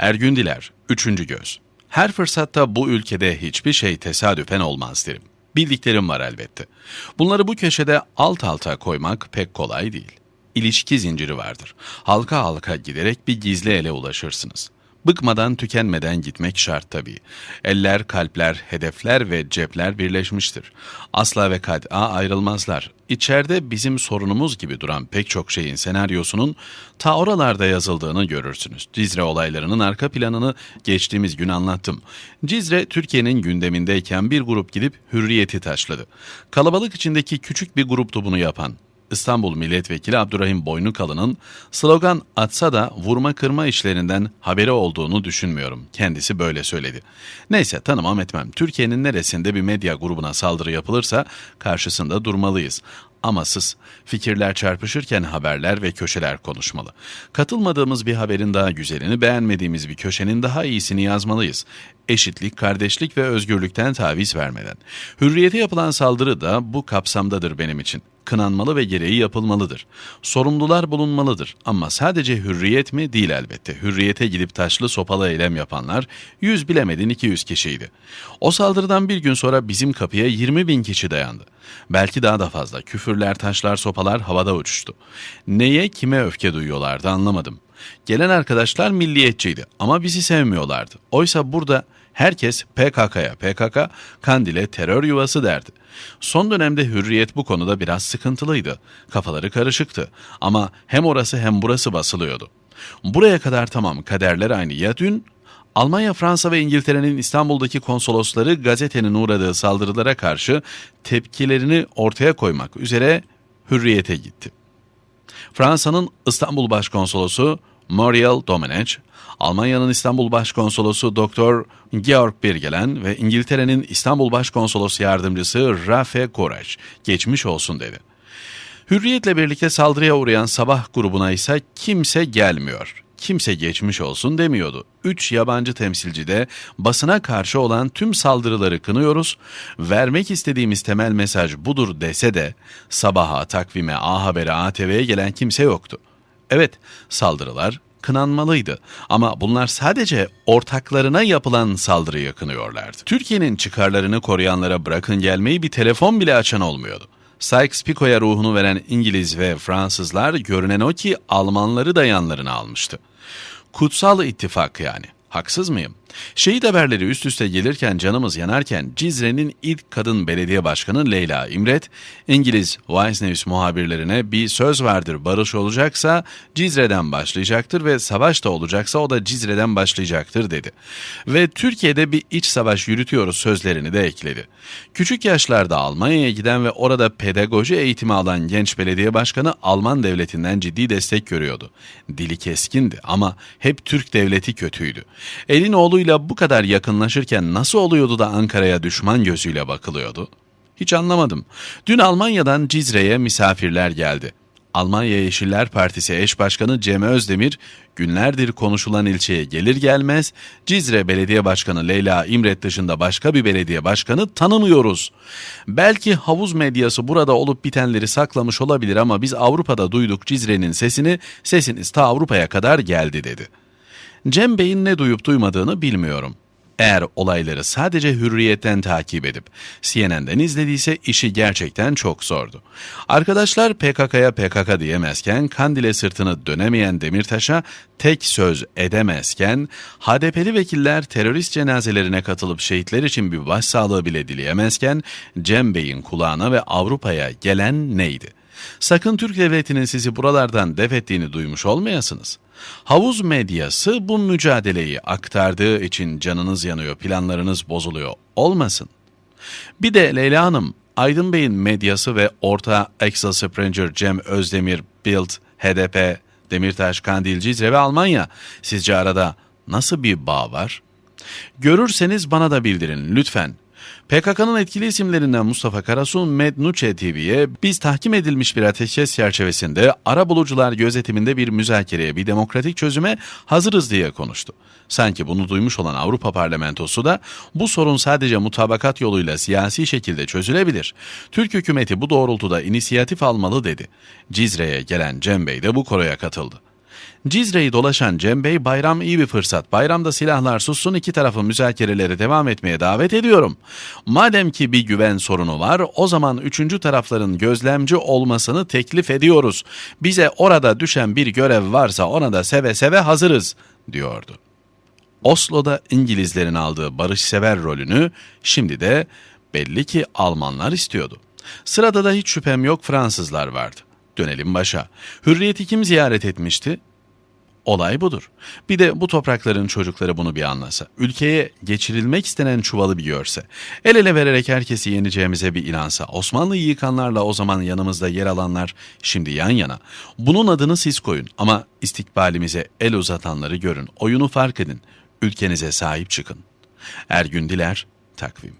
Ergün Diler, Üçüncü Göz. Her fırsatta bu ülkede hiçbir şey tesadüfen olmaz derim. Bildiklerim var elbette. Bunları bu köşede alt alta koymak pek kolay değil. İlişki zinciri vardır. Halka halka giderek bir gizli ele ulaşırsınız. Bıkmadan tükenmeden gitmek şart tabii. Eller, kalpler, hedefler ve cepler birleşmiştir. Asla ve kat'a ayrılmazlar. İçeride bizim sorunumuz gibi duran pek çok şeyin senaryosunun ta oralarda yazıldığını görürsünüz. Cizre olaylarının arka planını geçtiğimiz gün anlattım. Cizre Türkiye'nin gündemindeyken bir grup gidip hürriyeti taşladı. Kalabalık içindeki küçük bir gruptu bunu yapan. İstanbul Milletvekili Abdurrahim Boynukalı'nın slogan atsa da vurma kırma işlerinden haberi olduğunu düşünmüyorum. Kendisi böyle söyledi. Neyse tanımam etmem. Türkiye'nin neresinde bir medya grubuna saldırı yapılırsa karşısında durmalıyız. Amasız, fikirler çarpışırken haberler ve köşeler konuşmalı. Katılmadığımız bir haberin daha güzelini, beğenmediğimiz bir köşenin daha iyisini yazmalıyız. Eşitlik, kardeşlik ve özgürlükten taviz vermeden. Hürriyete yapılan saldırı da bu kapsamdadır benim için kınanmalı ve gereği yapılmalıdır. Sorumlular bulunmalıdır ama sadece hürriyet mi değil elbette. Hürriyete gidip taşlı sopalı eylem yapanlar 100 bilemedin 200 kişiydi. O saldırıdan bir gün sonra bizim kapıya 20 bin kişi dayandı. Belki daha da fazla. Küfürler, taşlar, sopalar havada uçuştu. Neye, kime öfke duyuyorlardı anlamadım. Gelen arkadaşlar milliyetçiydi ama bizi sevmiyorlardı. Oysa burada herkes PKK'ya PKK, Kandil'e terör yuvası derdi. Son dönemde hürriyet bu konuda biraz sıkıntılıydı. Kafaları karışıktı ama hem orası hem burası basılıyordu. Buraya kadar tamam kaderler aynı ya dün Almanya, Fransa ve İngiltere'nin İstanbul'daki konsolosları gazetenin uğradığı saldırılara karşı tepkilerini ortaya koymak üzere hürriyete gitti. Fransa'nın İstanbul Başkonsolosu Muriel Domenech, Almanya'nın İstanbul Başkonsolosu Dr. Georg Birgelen ve İngiltere'nin İstanbul Başkonsolosu Yardımcısı Rafe Koraç geçmiş olsun dedi. Hürriyetle birlikte saldırıya uğrayan sabah grubuna ise kimse gelmiyor kimse geçmiş olsun demiyordu. Üç yabancı temsilci de basına karşı olan tüm saldırıları kınıyoruz, vermek istediğimiz temel mesaj budur dese de sabaha, takvime, A Haber'e, ATV'ye gelen kimse yoktu. Evet, saldırılar kınanmalıydı. Ama bunlar sadece ortaklarına yapılan saldırıyı kınıyorlardı. Türkiye'nin çıkarlarını koruyanlara bırakın gelmeyi bir telefon bile açan olmuyordu. Sykes-Picot'a ruhunu veren İngiliz ve Fransızlar görünen o ki Almanları da yanlarına almıştı. Kutsal ittifak yani. Haksız mıyım? Şehit haberleri üst üste gelirken canımız yanarken Cizre'nin ilk kadın belediye başkanı Leyla İmret, İngiliz Vice News muhabirlerine bir söz vardır barış olacaksa Cizre'den başlayacaktır ve savaş da olacaksa o da Cizre'den başlayacaktır dedi. Ve Türkiye'de bir iç savaş yürütüyoruz sözlerini de ekledi. Küçük yaşlarda Almanya'ya giden ve orada pedagoji eğitimi alan genç belediye başkanı Alman devletinden ciddi destek görüyordu. Dili keskindi ama hep Türk devleti kötüydü. Elin oğlu oğluyla bu kadar yakınlaşırken nasıl oluyordu da Ankara'ya düşman gözüyle bakılıyordu? Hiç anlamadım. Dün Almanya'dan Cizre'ye misafirler geldi. Almanya Yeşiller Partisi eş başkanı Cem Özdemir günlerdir konuşulan ilçeye gelir gelmez Cizre Belediye Başkanı Leyla İmret dışında başka bir belediye başkanı tanımıyoruz. Belki havuz medyası burada olup bitenleri saklamış olabilir ama biz Avrupa'da duyduk Cizre'nin sesini, sesiniz ta Avrupa'ya kadar geldi dedi.'' Cem Bey'in ne duyup duymadığını bilmiyorum. Eğer olayları sadece hürriyetten takip edip CNN'den izlediyse işi gerçekten çok zordu. Arkadaşlar PKK'ya PKK diyemezken Kandil'e sırtını dönemeyen Demirtaş'a tek söz edemezken HDP'li vekiller terörist cenazelerine katılıp şehitler için bir başsağlığı bile dileyemezken Cem Bey'in kulağına ve Avrupa'ya gelen neydi? Sakın Türk devletinin sizi buralardan def ettiğini duymuş olmayasınız. Havuz medyası bu mücadeleyi aktardığı için canınız yanıyor, planlarınız bozuluyor. Olmasın. Bir de Leyla Hanım, Aydın Bey'in medyası ve orta Axel Springer, Cem Özdemir, Bild, HDP, Demirtaş, Kandil, Cizre ve Almanya. Sizce arada nasıl bir bağ var? Görürseniz bana da bildirin lütfen. PKK'nın etkili isimlerinden Mustafa Karasu Mednuçe TV'ye biz tahkim edilmiş bir ateşkes çerçevesinde ara bulucular gözetiminde bir müzakereye, bir demokratik çözüme hazırız diye konuştu. Sanki bunu duymuş olan Avrupa Parlamentosu da bu sorun sadece mutabakat yoluyla siyasi şekilde çözülebilir. Türk hükümeti bu doğrultuda inisiyatif almalı dedi. Cizre'ye gelen Cem Bey de bu koroya katıldı. Cizre'yi dolaşan Cem Bey bayram iyi bir fırsat. Bayramda silahlar sussun iki tarafın müzakereleri devam etmeye davet ediyorum. Madem ki bir güven sorunu var o zaman üçüncü tarafların gözlemci olmasını teklif ediyoruz. Bize orada düşen bir görev varsa ona da seve seve hazırız diyordu. Oslo'da İngilizlerin aldığı barışsever rolünü şimdi de belli ki Almanlar istiyordu. Sırada da hiç şüphem yok Fransızlar vardı. Dönelim başa. Hürriyeti kim ziyaret etmişti? Olay budur. Bir de bu toprakların çocukları bunu bir anlasa. Ülkeye geçirilmek istenen çuvalı bir görse. El ele vererek herkesi yeneceğimize bir inansa. Osmanlı'yı yıkanlarla o zaman yanımızda yer alanlar şimdi yan yana. Bunun adını siz koyun ama istikbalimize el uzatanları görün. Oyunu fark edin. Ülkenize sahip çıkın. Ergün Diler, Takvim